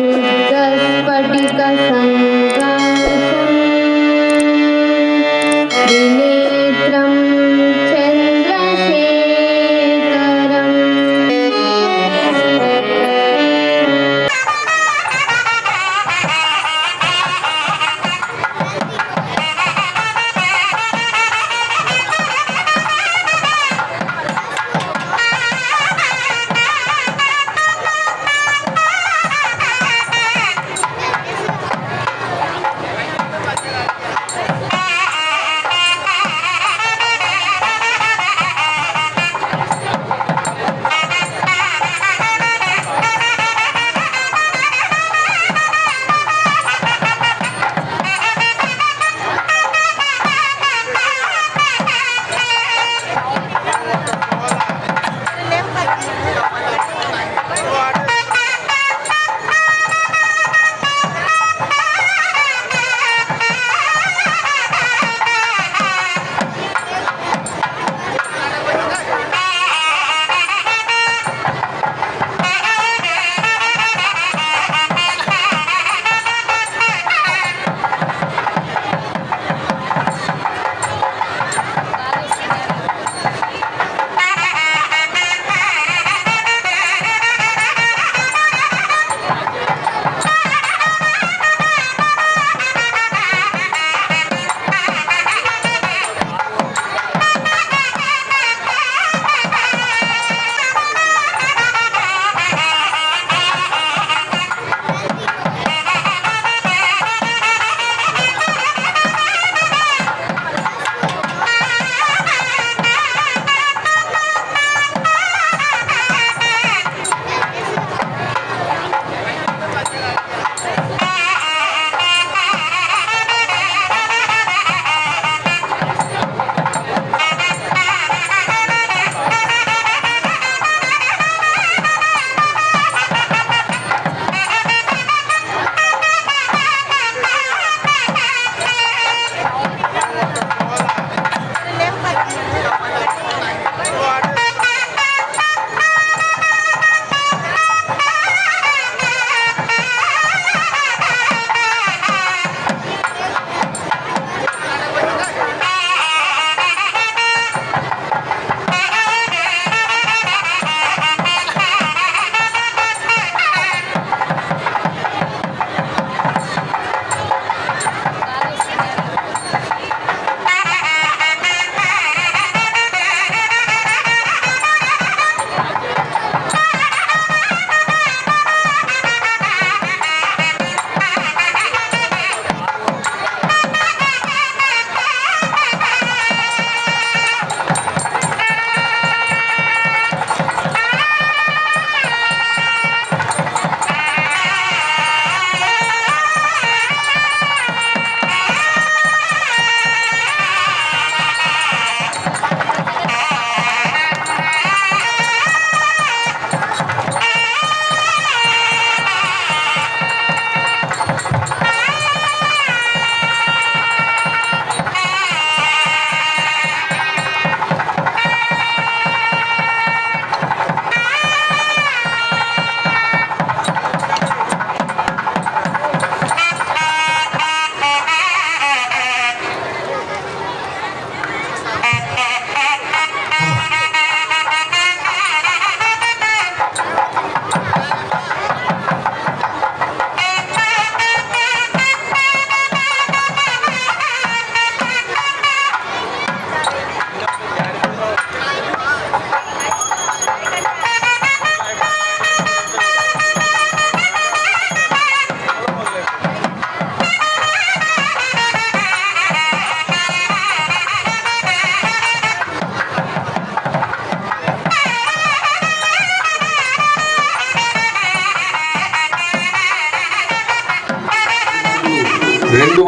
दस पटी का संग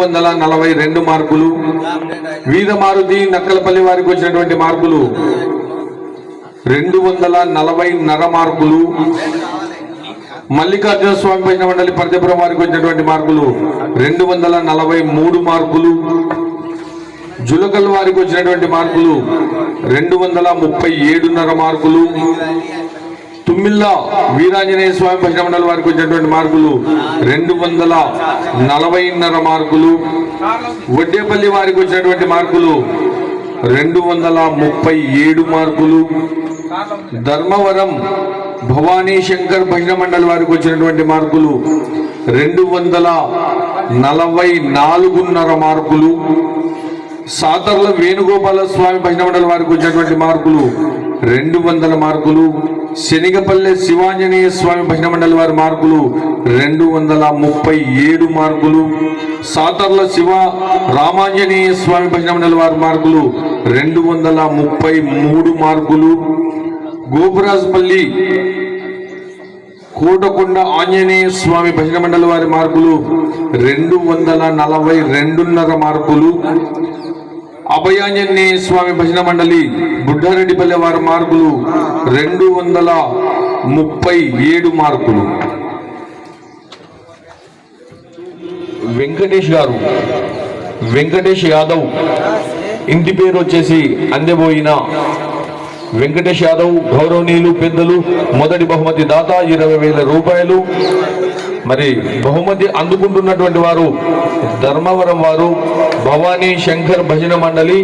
వందల నలభై రెండు మార్కులు. వీధ మారుతి నక్కలపల్లి వారికి వచ్చినటువంటి మార్కులు. రెండు వందల నలభై నర మార్కులు. మల్లికార్జున స్వామి భజన మండలి పరిధిపురం వారికి వచ్చినటువంటి మార్కులు. రెండు వందల నలభై మూడు మార్కులు. జులకల్ వారికి వచ్చినటువంటి మార్కులు. రెండు వందల ముప్పై ఏడున్నర మార్కులు. తుమ్మిల్లా వీరాంజనేయ స్వామి భజన మండలి వారికి వచ్చినటువంటి మార్కులు రెండు వందల నలభైన్నర మార్కులు. వడ్డేపల్లి వారికి వచ్చినటువంటి మార్కులు రెండు వందల ముప్పై ఏడు మార్కులు. ధర్మవరం భవానీ శంకర్ భజన మండలి వారికి వచ్చినటువంటి మార్కులు రెండు వందల నలభై నాలుగున్నర మార్కులు. సాతర్ల వేణుగోపాల స్వామి భజన మండలి వారికి వచ్చినటువంటి మార్కులు రెండు వందల మార్కులు. శనిగపల్లె శివాంజనేయ స్వామి భజన మండలి వారి మార్కులు రెండు వందల ముప్పై ఏడు మార్కులు. సాతర్ల శివ రామాంజనేయ స్వామి భజన మండలి వారి మార్కులు రెండు వందల ముప్పై మూడు మార్కులు. గోపురాజపల్లి కోటకొండ ఆంజనేయ స్వామి భజన మండలి వారి మార్కులు రెండు వందల నలభై రెండున్నర మార్కులు. అభయాంజనేయ స్వామి భజన మండలి బుడ్డారెడ్డిపల్లె వారి మార్కులు రెండు వందల ముప్పై ఏడు మార్కులు. వెంకటేష్ గారు వెంకటేష్ యాదవ్ ఇంటి పేరు వచ్చేసి అందబోయిన వెంకటేష్ యాదవ్ గౌరవనీయులు పెద్దలు మొదటి బహుమతి దాత ఇరవై వేల రూపాయలు. మరి బహుమతి అందుకుంటున్నటువంటి వారు ధర్మవరం వారు భవానీ శంకర్ భజన మండలి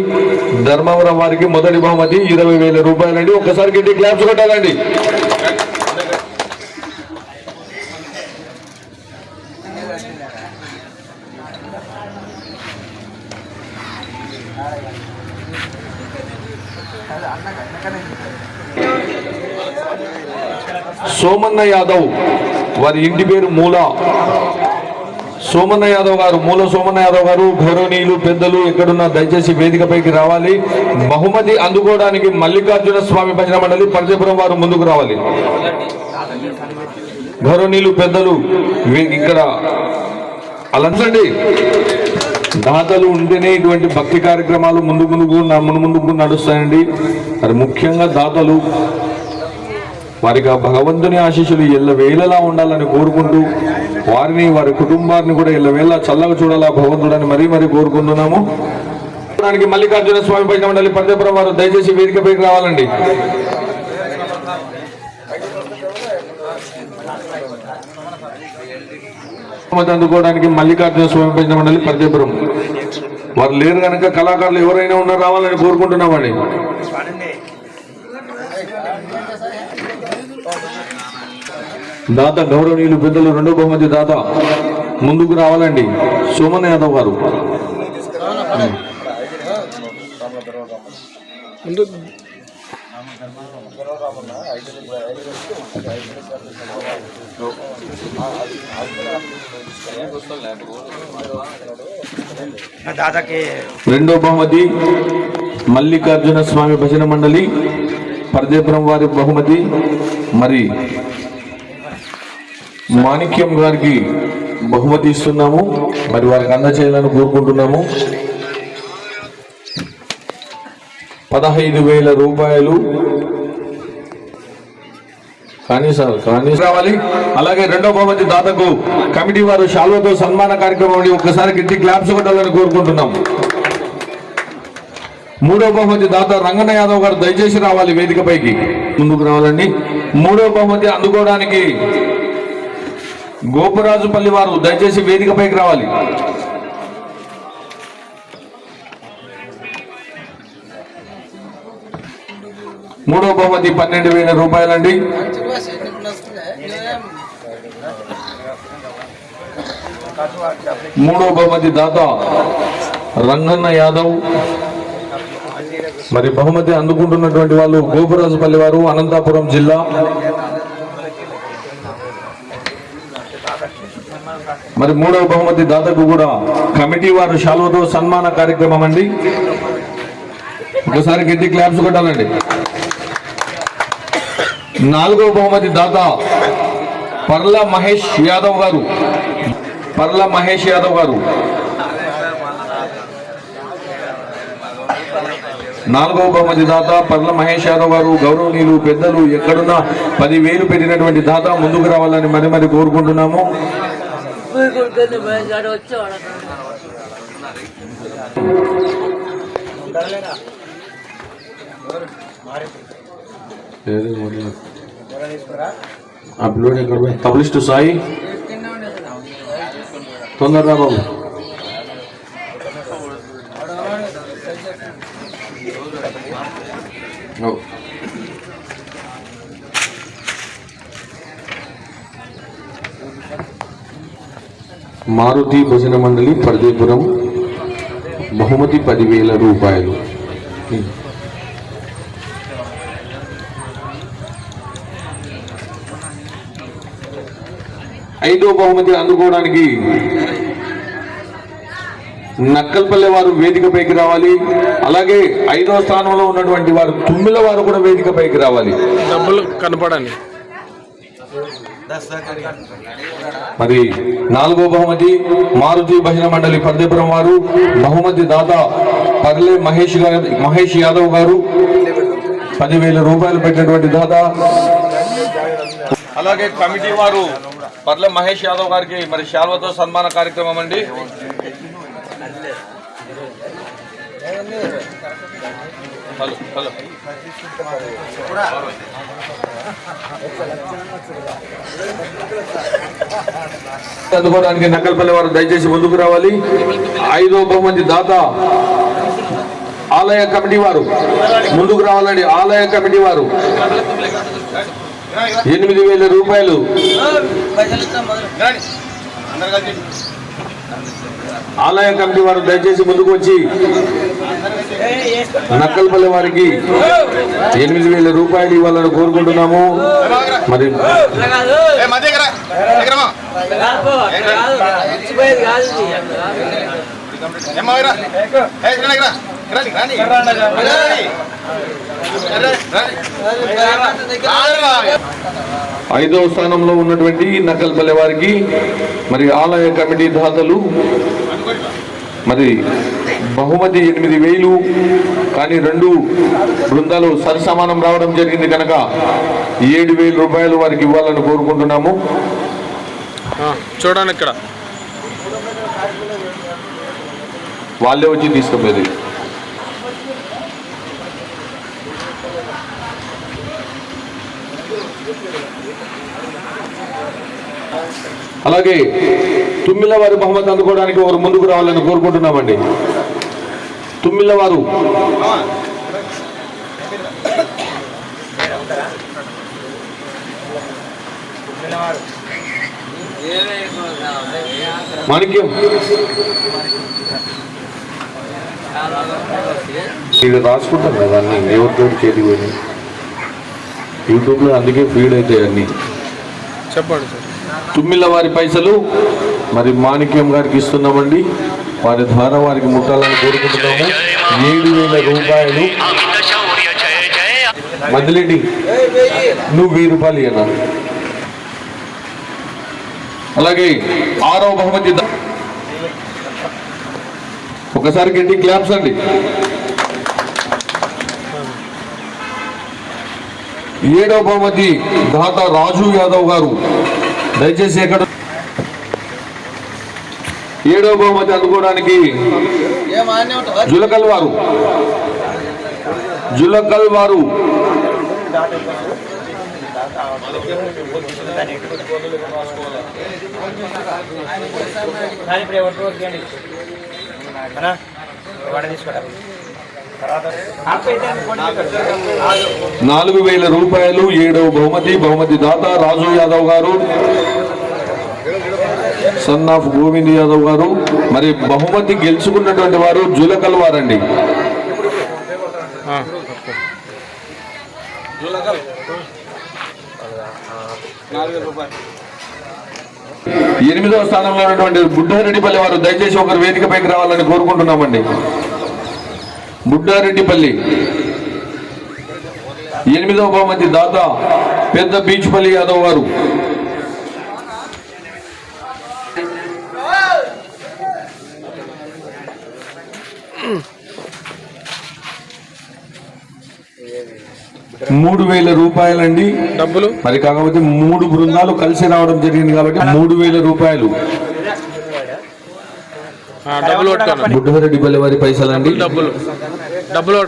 ధర్మవరం వారికి మొదటి బహుమతి ఇరవై వేల రూపాయలండి. ఒక్కసారి గట్టి క్లాప్స్ కొట్టాలండి. సోమన్న యాదవ్ వారి ఇంటి పేరు మూల. సోమన్న యాదవ్ గారు మూల సోమన్న యాదవ్ గారు భైరవనీయులు పెద్దలు ఎక్కడున్నా దయచేసి వేదికపైకి రావాలి. బహుమతి అందుకోవడానికి మల్లికార్జున స్వామి భజన మండలి పరిచయపురం వారు ముందుకు రావాలి. గౌరవనీయులు పెద్దలు ఇక్కడ అలంచండి. దాతలు ఉంటేనే ఇటువంటి భక్తి కార్యక్రమాలు ముందు ముందుకు ముందు ముందుకు నడుస్తాయండి. మరి ముఖ్యంగా దాతలు వారికి ఆ భగవంతుని ఆశీస్సులు ఎల్ల వేళలా ఉండాలని కోరుకుంటూ వారిని వారి కుటుంబాన్ని కూడా ఎల్ల వేళ చల్లగా చూడాలా భగవంతుడని మరీ మరీ కోరుకుంటున్నాము. దానికి మల్లికార్జున స్వామి పైన మండలి పంజపురం వారు దయచేసి వేదికపైకి రావాలండి. అందుకోవడానికి మల్లికార్జున స్వామి పైన ఉండాలి. పంజపురం వారు లేరు కనుక కళాకారులు ఎవరైనా ఉన్నా రావాలని కోరుకుంటున్నామండి. దాత గౌరవనీయులు పెద్దలు రెండో బహుమతి దాత ముందుకు రావాలండి. సోమన్ యాదవ్ గారు. రెండో బహుమతి మల్లికార్జున స్వామి భజన మండలి పరదేపురం వారి బహుమతి మరి మాణిక్యం గారికి బహుమతి ఇస్తున్నాము. మరి వారికి అందచేయాలని కోరుకుంటున్నాము. పదహైదు వేల రూపాయలు. కానీ సార్ కానీ రావాలి. అలాగే రెండో బహుమతి దాతకు కమిటీ వారు శాల్వతో సన్మాన కార్యక్రమం ఒక్కసారి గట్టి క్లాప్స్ కొట్టాలని కోరుకుంటున్నాం. మూడో బహుమతి దాత రంగన్న యాదవ్ గారు దయచేసి రావాలి వేదికపైకి. ముందుకు రావాలండి. మూడో బహుమతి అందుకోవడానికి గోపురాజుపల్లి వారు దయచేసి వేదికపైకి రావాలి. మూడో బహుమతి పన్నెండు వేల రూపాయలండి. మూడో బహుమతి దాత రంగన్న యాదవ్. మరి బహుమతి అందుకుంటున్నటువంటి వాళ్ళు గోపురాజుపల్లి వారు అనంతపురం జిల్లా. మరి మూడవ బహుమతి దాతకు కూడా కమిటీ వారు శాలువతో సన్మాన కార్యక్రమం అండి. ఒకసారి గట్టి క్లాప్స్ కొట్టాలండి. నాలుగవ బహుమతి దాత పర్ల మహేష్ యాదవ్ గారు. పర్ల మహేష్ యాదవ్ గారు. నాలుగవ బహుమతి దాత పర్ల మహేష్ యాదవ్ గారు గౌరవనీయులు పెద్దలు ఎక్కడున్నా పదివేలు పెట్టినటువంటి దాత ముందుకు రావాలని మరి మరి కోరుకుంటున్నాము. ఊరుకుంటుంది బయలుదేరి వచ్చేవాడు అప్లోడ్ ఎక్కడ పోయి కబలిస్ట్ సాయి. తొందరగా బాబు. ఓ. మారుతి భజన మండలి పరదేపురం. బహుమతి పదివేల రూపాయలు. ఐదో బహుమతి అందుకోవడానికి నక్కల్పల్లె వారు వేదికపైకి రావాలి. అలాగే ఐదో స్థానంలో ఉన్నటువంటి వారు తుమ్మిల వారు కూడా వేదికపైకి రావాలి. డబ్బులు కనపడాలి మరి నాలుగో బహుమతి మారుతి భజన మండలి పర్దేపురం వారు బహుమతి దాత పర్లే మహేష్ గారు మహేష్ యాదవ్ గారు. పదివేల రూపాయలు పెట్టినటువంటి దాత. అలాగే కమిటీ వారు పర్లే మహేష్ యాదవ్ గారికి మరి శాల్వతో సన్మాన కార్యక్రమం అండి. Hello hello. అందుకోవడానికి నక్కలపల్లి వారు దయచేసి ముందుకు రావాలి. ఐదో బహుమతి దాత ఆలయ కమిటీ వారు. ముందుకు రావాలండి ఆలయ కమిటీ వారు. ఎనిమిది వేల రూపాయలు. ఆలయ కమిటీ వారు దయచేసి ముందుకు వచ్చి నక్కలపల్లి వారికి ఎనిమిది వేల రూపాయలు ఇవ్వాలని కోరుకుంటున్నాము. మరి ఐదవ స్థానంలో ఉన్నటువంటి నక్కలపల్లి వారికి మరి ఆలయ కమిటీ దాతలు మరి బహుమతి ఎనిమిది వేలు కానీ రెండు బృందాలు సరిసమానం రావడం జరిగింది కనుక ఏడు వేల రూపాయలు వారికి ఇవ్వాలని కోరుకుంటున్నాము. చూడండి ఇక్కడ. వాళ్ళే వచ్చి తీసుకుపోయేది. అలాగే తుమ్మిల వారి బహుమతి అందుకోవడానికి వారు ముందుకు రావాలని కోరుకుంటున్నామండి. తుమ్మిల వారు మాణిక్యం. ఇది రాసుకుంటాం కదా అన్ని ఎవరితో చేతికి పోయి యూట్యూబ్లో అందుకే ఫీడ్ అవుతాయి అన్ని. చెప్పండి సార్. తుమ్మిళ్ళ వారి పైసలు మరి మాణిక్యం గారికి ఇస్తున్నామండి. వారి ద్వారా వారికి ముట్టాలని కోరుకుంటున్నాము. ఏడు వేల రూపాయలు. మదిలేటి నువ్వు వెయ్యి రూపాయలు ఇయ్యనా? అలాగే ఆరో బహుమతి ఒకసారి గట్టి క్లాప్స్ అండి. ఏడో బహుమతి దాత రాజు యాదవ్ గారు. దయచేసి ఎక్కడ ఏడో బహుమతి అందుకోవడానికి జులకల్ వారు. జులకల్ వారు. నాలుగు వేల రూపాయలు ఏడవ బహుమతి బహుమతి దాత రాజు యాదవ్ గారు. సన్ ఆఫ్ గోవింద్ యాదవ్ గారు. మరి బహుమతి గెలుచుకున్నటువంటి వారు జులకల్ వారండి. ఎనిమిదవ స్థానంలో ఉన్నటువంటి బుడ్డారెడ్డిపల్లి వారు దయచేసి ఒకరు వేదికపైకి రావాలని కోరుకుంటున్నామండి. బుడ్డారెడ్డిపల్లి. ఎనిమిదవ బహుమతి దాత పెద్ద బీచ్పల్లి యాదవ్ గారు. మూడు వేల రూపాయలండి. డబ్బులు? మరి కాకపోతే మూడు బృందాలు కలిసి రావడం జరిగింది కాబట్టి మూడు వేల రూపాయలు. డబ్బులు పల్లె వారి పైసలండి డబ్బులు డబ్బులు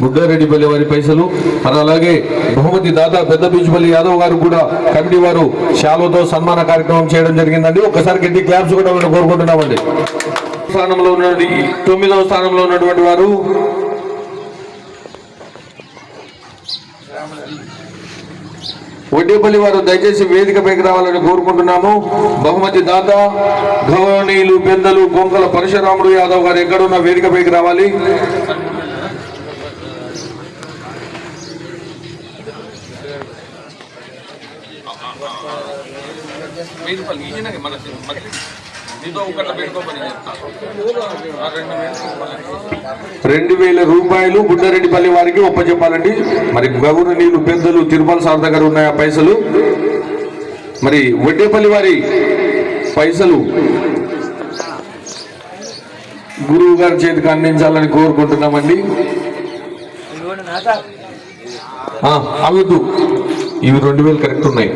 బుడ్డారెడ్డిపల్లి వారి పైసలు. మరి అలాగే బహుమతి దాదా పెద్ద బీచుపల్లి యాదవ్ గారు కూడా కమిటీ వారు శాలువతో సన్మాన కార్యక్రమం చేయడం జరిగిందండి. ఒకసారి గట్టి క్లాప్స్ కూడా కోరుకుంటున్నామండి. స్థానంలో ఉన్నటువంటి తొమ్మిదవ స్థానంలో ఉన్నటువంటి వారు వడ్డేపల్లి వారు దయచేసి వేదికపైకి రావాలని కోరుకుంటున్నాము. బహుమతి దాత గౌరవనీయులు పెద్దలు గొంగల పరశురాముడు యాదవ్ గారు ఎక్కడున్న వేదికపైకి రావాలి. రెండు వేల రూపాయలు గుండారెడ్డిపల్లి వారికి ఒప్పచెప్పాలండి మరి గౌరవనీయులు పెద్దలు తిరుమల సార్ దగ్గర ఉన్నాయా పైసలు? మరి వడ్డేపల్లి వారి పైసలు గురువు గారి చేతికి అందించాలని కోరుకుంటున్నామండి. ఇదిగోండి అవద్దు ఇవి రెండు వేలు కరెక్ట్ ఉన్నాయి.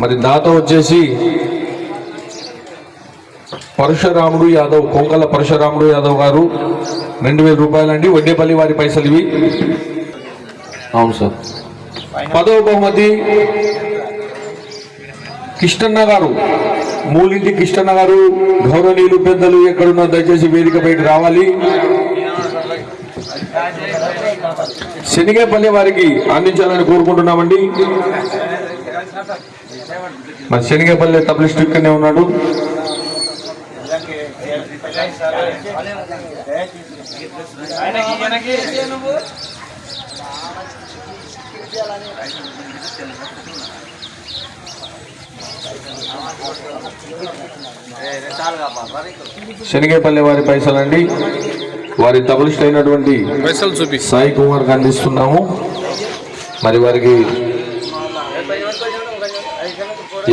మరి దాత వచ్చేసి పరశురాముడు యాదవ్ కొంకల పరశురాముడు యాదవ్ గారు రెండు వేల రూపాయలండి. వడ్డేపల్లి వారి పైసలు ఇవి. అవును సార్. పదవ బహుమతి కిష్టన్న గారు. మూలింటి కిష్టన్న గారు గౌరవనీయులు పెద్దలు ఎక్కడున్నా దయచేసి వేదికపైకి రావాలి. శనిగేపల్లి వారికి అందించాలని కోరుకుంటున్నామండి. మరి శనిగేపల్లి తబలిస్ట్ ఇక్కడనే ఉన్నాడు. శనిగపల్లి వారి పైసలండి. వారి తబలిస్ట్ అయినటువంటి పైసలు చూపి. సాయి కుమార్ అందిస్తున్నాము మరి వారికి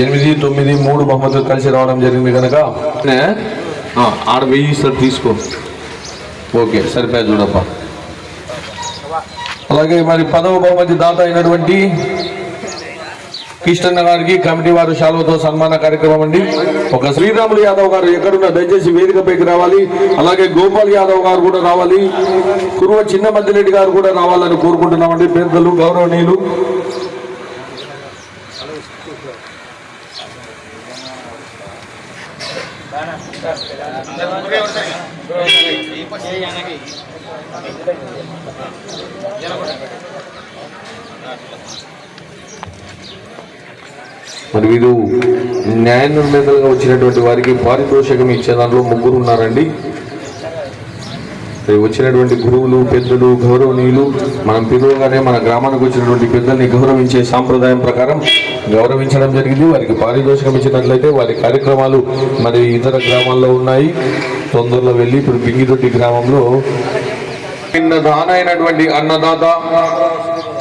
ఎనిమిది తొమ్మిది మూడు బహుమతులు కలిసి రావడం జరిగింది కనుక. ఆడ వెయ్యి సార్ తీసుకో. ఓకే సరిపోయా చూడప్ప. అలాగే మరి పదవ బహుమతి దాత అయినటువంటి కృష్ణన్న గారికి కమిటీ వారు శాలువతో సన్మాన కార్యక్రమం అండి. ఒక శ్రీరాములు యాదవ్ గారు ఎక్కడున్నా దయచేసి వేదికపైకి రావాలి. అలాగే గోపాల్ యాదవ్ గారు కూడా రావాలి. కురువ చిన్న మద్దిరెడ్డి గారు కూడా రావాలని కోరుకుంటున్నామండి. పెద్దలు గౌరవనీయులు. మరి వీరు న్యాయ నిర్ణేతలుగా వచ్చినటువంటి వారికి పారితోషికం ఇచ్చే దాంట్లో ముగ్గురు ఉన్నారండి. వచ్చినటువంటి గురువులు పెద్దలు గౌరవనీయులు మనం పిలువగానే మన గ్రామానికి వచ్చినటువంటి పెద్దల్ని గౌరవించే సాంప్రదాయం ప్రకారం గౌరవించడం జరిగింది. వారికి పారితోషికం ఇచ్చినట్లయితే వారి కార్యక్రమాలు మరి ఇతర గ్రామాల్లో ఉన్నాయి. తొందరలో వెళ్ళి ఇప్పుడు బింగిదొడ్డి గ్రామంలో నిన్న దానైనటువంటి అన్నదాత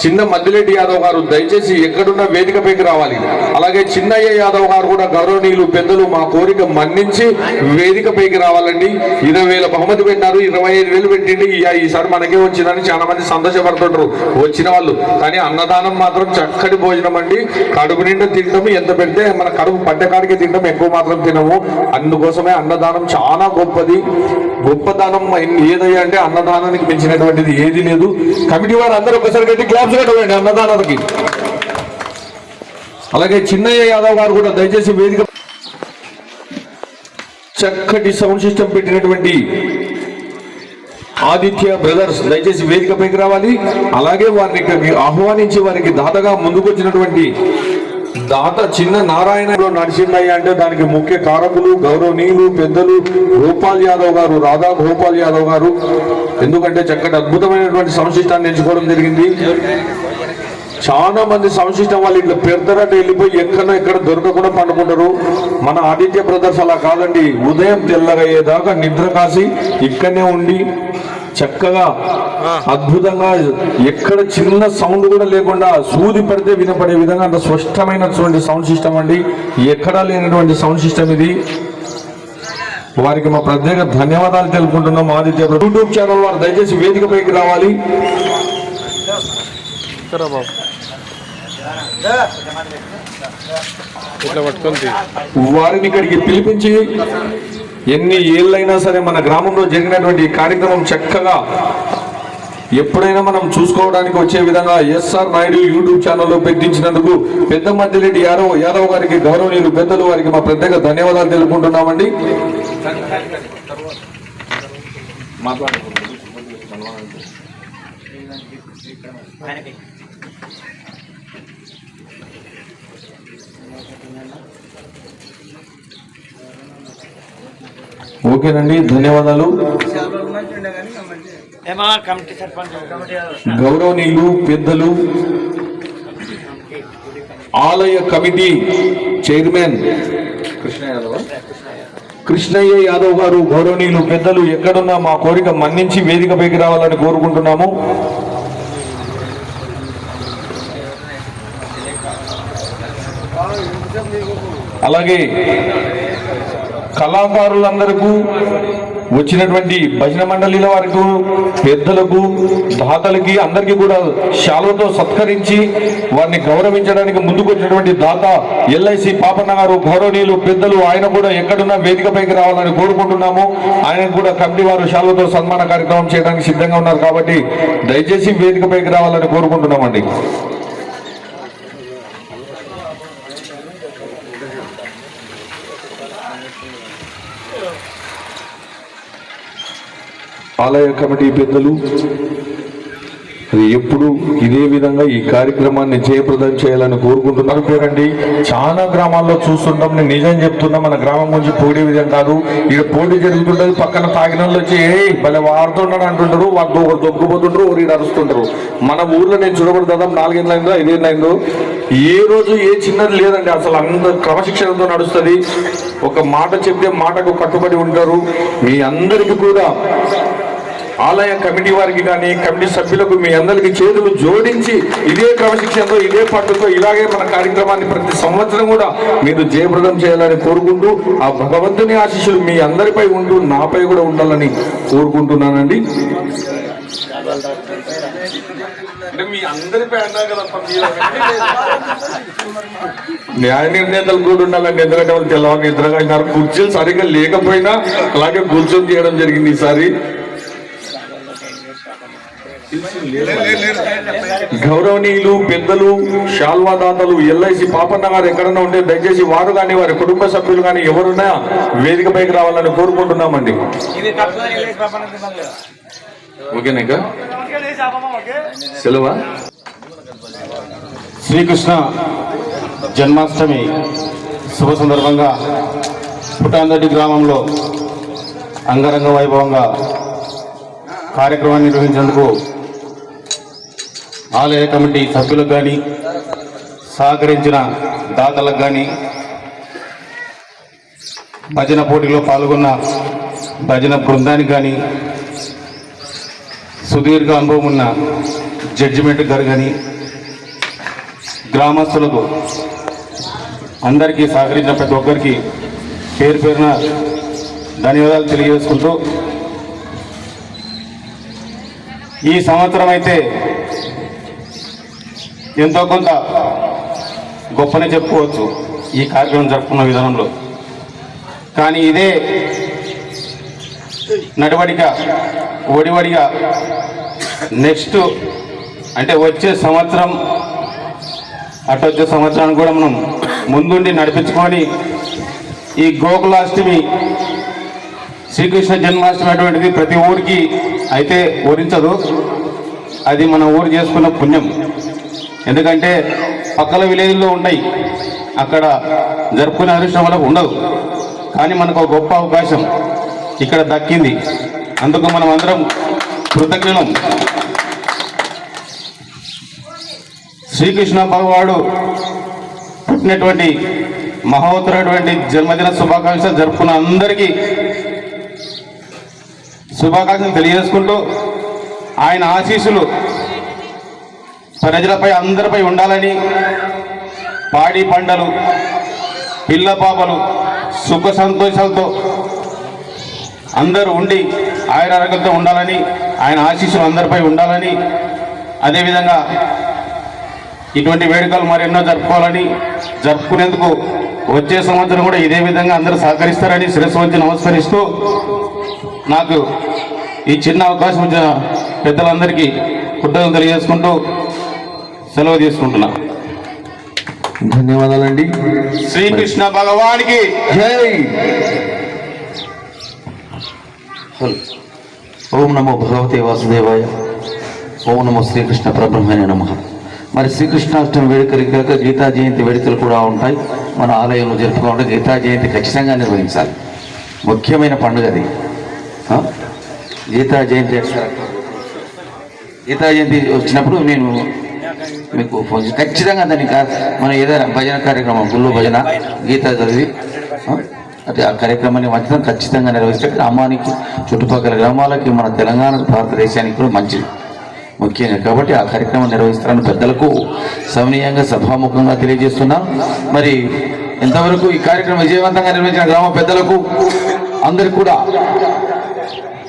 చిన్న మద్దిరెడ్డి యాదవ్ గారు దయచేసి ఎక్కడున్న వేదికపైకి రావాలి. అలాగే చిన్నయ్య యాదవ్ గారు కూడా గౌరవనీయులు పెద్దలు మా కోరిక మన్నించి వేదికపైకి రావాలండి. ఇరవై వేల బహుమతి పెట్టారు ఇరవై ఐదు వేలు పెట్టిండి. ఈసారి మనకే వచ్చిందని చాలా మంది సంతోషపడుతుంటారు వచ్చిన వాళ్ళు. కానీ అన్నదానం మాత్రం చక్కటి భోజనం అండి. కడుపు నిండా తింటాము. ఎంత పెడితే మన కడుపు పట్టెకాడికి తింటాం ఎక్కువ మాత్రం తినము. అందుకోసమే అన్నదానం చాలా గొప్పది. గొప్పదానం ఏదయ్యా అంటే అన్నదానానికి మించినటువంటిది ఏది లేదు. కమిటీ వారు అందరూ ఒకసారి గట్టి క్లాప్ కట్టండి అన్నదానకి అలాగే చిన్నయ్య యాదవ్ గారు కూడా దయచేసి వేదిక చక్కటి సౌండ్ సిస్టమ్ పెట్టినటువంటి ఆదిత్య బ్రదర్స్ దయచేసి వేదికపైకి రావాలి. అలాగే వారిని ఆహ్వానించి వారికి దాతగా ముందుకొచ్చినటువంటి దాత చిన్న నారాయణలో నరసింహయ్య అంటే దానికి ముఖ్య కారకులు గౌరవనీయులు పెద్దలు గోపాల్ యాదవ్ గారు రాధా గోపాల్ యాదవ్ గారు. ఎందుకంటే చక్కటి అద్భుతమైనటువంటి సంశిష్టాన్ని ఎంచుకోవడం జరిగింది. చాలా మంది సంశిష్టం వాళ్ళు ఇట్లా పెడతారంటే వెళ్ళిపోయి ఎక్కడ ఎక్కడ దొరకకుండా పండుకుంటారు. మన ఆదిత్య బ్రదర్స్ అలా కాదండి ఉదయం తెల్లగయ్యేదాకా నిద్ర కాసి ఇక్కడనే ఉండి చక్కగా అద్భుతంగా ఎక్కడ చిన్న సౌండ్ కూడా లేకుండా సూది పడితే వినపడే విధంగా అంత స్పష్టమైనటువంటి సౌండ్ సిస్టమ్ అండి. ఎక్కడా లేనటువంటి సౌండ్ సిస్టమ్ ఇది. వారికి మా ప్రత్యేక ధన్యవాదాలు తెలుపుకుంటున్నాం ఆదిత్య. యూట్యూబ్ ఛానల్ వారు దయచేసి వేదికపైకి రావాలి. వారిని ఇక్కడికి పిలిపించి ఎన్ని ఏళ్ళైనా సరే మన గ్రామంలో జరిగినటువంటి ఈ కార్యక్రమం చక్కగా ఎప్పుడైనా మనం చూసుకోవడానికి వచ్చే విధంగా ఎస్ఆర్ నాయుడు యూట్యూబ్ ఛానల్లో పెట్టించినందుకు పెద్ద మధ్యరెడ్డి యాదవ్ యాదవ్ గారికి గౌరవనీయులు పెద్దలు వారికి మా ప్రత్యేక ధన్యవాదాలు తెలుపుకుంటున్నామండి. ఓకేనండి ధన్యవాదాలు. ఏమా కమిటీ సర్పంచ్ కమిటీ గౌరవనీయులు పెద్దలు ఆలయ కమిటీ చైర్మన్ కృష్ణ యాదవ్ కృష్ణయ్య యాదవ్ గారు గౌరవనీయులు పెద్దలు ఎక్కడున్నా మా కోరిక మన్నించి వేదికపైకి రావాలని కోరుకుంటున్నాము. అలాగే కళాకారులందరకు వచ్చినటువంటి భజన మండలిల వరకు పెద్దలకు దాతలకి అందరికీ కూడా శాలువతో సత్కరించి వారిని గౌరవించడానికి ముందుకు వచ్చినటువంటి దాత ఎల్ఐసి పాపన్న గారు గౌరవనీయులు పెద్దలు ఆయన కూడా ఎక్కడున్నా వేదికపైకి రావాలని కోరుకుంటున్నాము. ఆయన కూడా కమిటీ వారు శాలువతో సన్మాన కార్యక్రమం చేయడానికి సిద్ధంగా ఉన్నారు కాబట్టి దయచేసి వేదికపైకి రావాలని కోరుకుంటున్నామండి. ఆలయ కమిటీ పెద్దలు అది ఎప్పుడు ఇదే విధంగా ఈ కార్యక్రమాన్ని జయప్రదం చేయాలని కోరుకుంటున్నారు. చూడండి చాలా గ్రామాల్లో చూస్తుంటాం నేను నిజం చెప్తున్నా మన గ్రామం నుంచి పోటీ విధం కాదు. ఇక్కడ పోటీ జరుగుతుంటుంది పక్కన తాగిన వచ్చి ఏ భలే వాడుతున్నాడు అంటుంటారు వాళ్ళు ఒకరు దొక్కుపోతుంటారు ఒకరు ఈడ అరుస్తుంటారు. మన ఊర్లో నేను చూడబడి దాదాపు నాలుగేళ్ళు అయిందో ఐదేళ్ళు అయిందో ఏ రోజు ఏ చిన్నది లేదండి అసలు అందరు క్రమశిక్షణతో నడుస్తుంది. ఒక మాట చెప్తే మాటకు కట్టుబడి ఉంటారు. మీ అందరికీ కూడా ఆలయ కమిటీ వారికి కానీ కమిటీ సభ్యులకు మీ అందరికి చేతులు జోడించి ఇదే క్రమశిక్షణతో ఇదే పట్టుతో ఇలాగే మన కార్యక్రమాన్ని ప్రతి సంవత్సరం కూడా మీరు జయప్రదం చేయాలని కోరుకుంటూ ఆ భగవంతుని ఆశీస్సులు మీ అందరిపై ఉంటూ నాపై కూడా ఉండాలని కోరుకుంటున్నానండి. మీ అందరిపై అన్నా కదా న్యాయ నిర్ణేతలు కూడా ఉండాలండి. ఎందుకంటే వాళ్ళు తెల్లవారు నిద్రగా కుర్చీలు సరిగ్గా లేకపోయినా అలాగే కూర్చొని చేయడం జరిగింది ఈసారి. గౌరవనీయులు పెద్దలు శాల్వాదాతలు ఎల్ఐసి పాపన్న గారు ఎక్కడన్నా ఉంటే దయచేసి వారు కానీ వారి కుటుంబ సభ్యులు కానీ ఎవరున్నా వేదికపైకి రావాలని కోరుకుంటున్నామండి? ఓకేనా ఇంకా? సెలవా శ్రీకృష్ణ జన్మాష్టమి శుభ సందర్భంగా పుటాందటి గ్రామంలో అంగరంగ వైభవంగా కార్యక్రమాన్ని నిర్వహించేందుకు ఆలయ కమిటీ సభ్యులకు కానీ సహకరించిన దాతలకు కానీ భజన పోటీలో పాల్గొన్న భజన బృందానికి కానీ సుదీర్ఘ అనుభవం ఉన్న జడ్జిమెంట్ గారు కానీ గ్రామస్తులకు అందరికీ సహకరించిన ప్రతి ఒక్కరికి పేరు పేరున ధన్యవాదాలు తెలియజేసుకుంటూ ఈ సంవత్సరం అయితే ఎంతో కొంత గొప్పనే చెప్పుకోవచ్చు ఈ కార్యక్రమం జరుపుకున్న విధానంలో. కానీ ఇదే నడవడిగా ఒడివడిగా నెక్స్ట్ అంటే వచ్చే సంవత్సరం అటు వచ్చే సంవత్సరానికి కూడా మనం ముందుండి నడిపించుకొని ఈ గోకులాష్టమి శ్రీకృష్ణ జన్మాష్టమి అటువంటిది ప్రతి ఊరికి అయితే ఊరించదు అది మన ఊరు చేసుకున్న పుణ్యం. ఎందుకంటే పక్కల విలేజ్లో ఉన్నాయి. అక్కడ జరుపుకునే అదృష్టం వల్ల ఉండదు. కానీ మనకు ఒక గొప్ప అవకాశం ఇక్కడ దక్కింది. అందుకు మనం అందరం కృతజ్ఞులం. శ్రీకృష్ణ భగవాడు పుట్టినటువంటి మహోత్తరటువంటి జన్మదిన శుభాకాంక్షలు జరుపుకున్న అందరికీ శుభాకాంక్షలు తెలియజేసుకుంటూ ఆయన ఆశీస్సులు ప్రజలపై అందరిపై ఉండాలని పాడి పండలు పిల్ల పాపలు సుఖ సంతోషాలతో అందరూ ఉండి ఆయురారోగ్యంతో ఉండాలని ఆయన ఆశీస్సులు అందరిపై ఉండాలని అదేవిధంగా ఇటువంటి వేడుకలు మరెన్నో జరుపుకోవాలని జరుపుకునేందుకు వచ్చే సంవత్సరం కూడా ఇదే విధంగా అందరూ సహకరిస్తారని శిరస్సు వచ్చి నమస్కరిస్తూ నాకు ఈ చిన్న అవకాశం ఇచ్చిన పెద్దలందరికీ కృతజ్ఞతలు తెలియజేసుకుంటూ సెలవు తీసుకుంటున్నా. ధన్యవాదాలండి. శ్రీకృష్ణ భగవానికి జై. ఓం నమో భగవతే వాసుదేవాయ. ఓం నమో శ్రీకృష్ణ పరబ్రహ్మణ్య నమ. మరి శ్రీకృష్ణాష్టమి వేడుకలు కాక గీతా జయంతి వేడుకలు కూడా ఉంటాయి. మన ఆలయంలో జరుపుకుంటే గీతా జయంతి ఖచ్చితంగా నిర్వహించాలి. ముఖ్యమైన పండుగ అది? గీతా జయంతి? గీతా జయంతి వచ్చినప్పుడు నేను మీకు ఫోన్ చేసి ఖచ్చితంగా దానికి మనం ఏదైనా భజన కార్యక్రమం గుళ్ళు భజన గీత చదివి అంటే ఆ కార్యక్రమాన్ని మంచితం ఖచ్చితంగా నిర్వహిస్తే గ్రామానికి చుట్టుపక్కల గ్రామాలకి మన తెలంగాణ భారతదేశానికి కూడా మంచిది. ముఖ్యంగా కాబట్టి ఆ కార్యక్రమం నిర్వహిస్తారని పెద్దలకు సవనీయంగా సభాముఖంగా తెలియజేస్తున్నాం. మరి ఎంతవరకు ఈ కార్యక్రమం విజయవంతంగా నిర్వహించిన గ్రామ పెద్దలకు అందరికి కూడా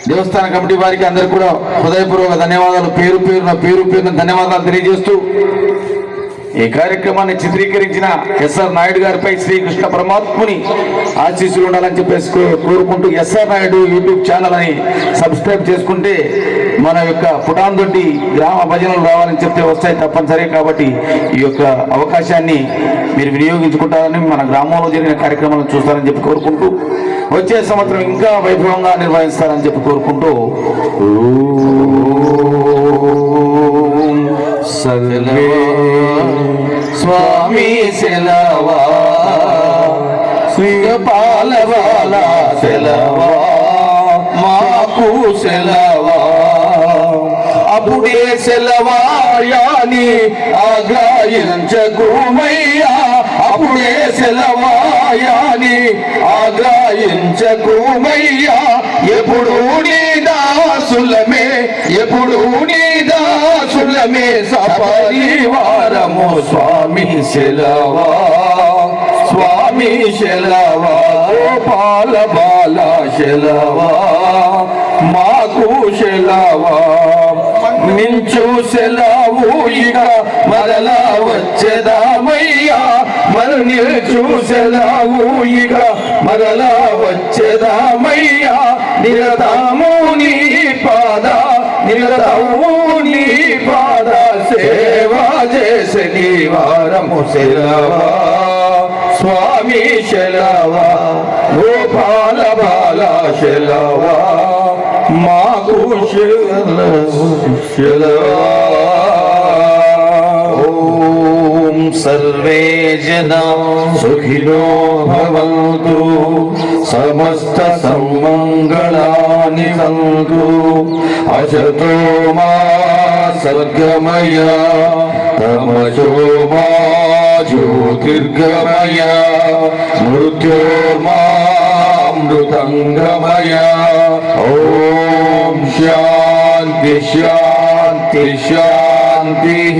దేవస్థాన కమిటీ వారికి అందరు కూడా హృదయపూర్వక ధన్యవాదాలు. పేరు పేరున పేరు పేరున ధన్యవాదాలు తెలియజేస్తూ ఈ కార్యక్రమాన్ని చిత్రీకరించిన ఎస్ఆర్ నాయుడు గారిపై శ్రీకృష్ణ పరమాత్ముని ఆశీస్సులు ఉండాలని చెప్పేసి కోరుకుంటూ S R Naidu YouTube channel అని సబ్స్క్రైబ్ చేసుకుంటే మన యొక్క పుటాందొడ్డి గ్రామ భజనలు రావాలని చెప్తే వస్తాయి తప్పనిసరి. కాబట్టి ఈ యొక్క అవకాశాన్ని మీరు వినియోగించుకుంటారని మన గ్రామంలో జరిగిన కార్యక్రమాలను చూస్తారని చెప్పి కోరుకుంటూ వచ్చే సంవత్సరం ఇంకా వైభవంగా నిర్వహిస్తారని చెప్పి కోరుకుంటూ సర్వే. స్వామి సెలవా. శ్రీపాలవాల సెలవా. మాకు సెలవా. అప్పుడే సెలవాయాని ఆగ్రహించకుమయ్యా అప్పుడే సెలవాయాని ఆగ్రహించకుమయ్యా. ఎప్పుడు నీ దాసులమే ఎప్పుడు నీ దాసులమే సపరివారము స్వామి సెలవా స్వామి శలవా గోపాల బాల శలవా. మా శలవా మించు సెలవు ఇక మరలా వచ్చేదామయ్యా. మరి నిల్చు సెలవు ఇక మరలా వచ్చేదామయ్యా. నిరతము నీ పాద నిరతము నీ పాద. సేవా చేసే నీ వారము సెలవా. స్వామి శలవా గోపాల బాల శలవా మాకు ఓం సర్వే జనా సుఖినో భవంతు. సమస్త సన్మంగళాని సంతు అశతో మా సర్గమయ తమసో మా జ్యోతిర్గమయ. अमृतङ्गमय ॐ शान्ति शान्ति शान्तिः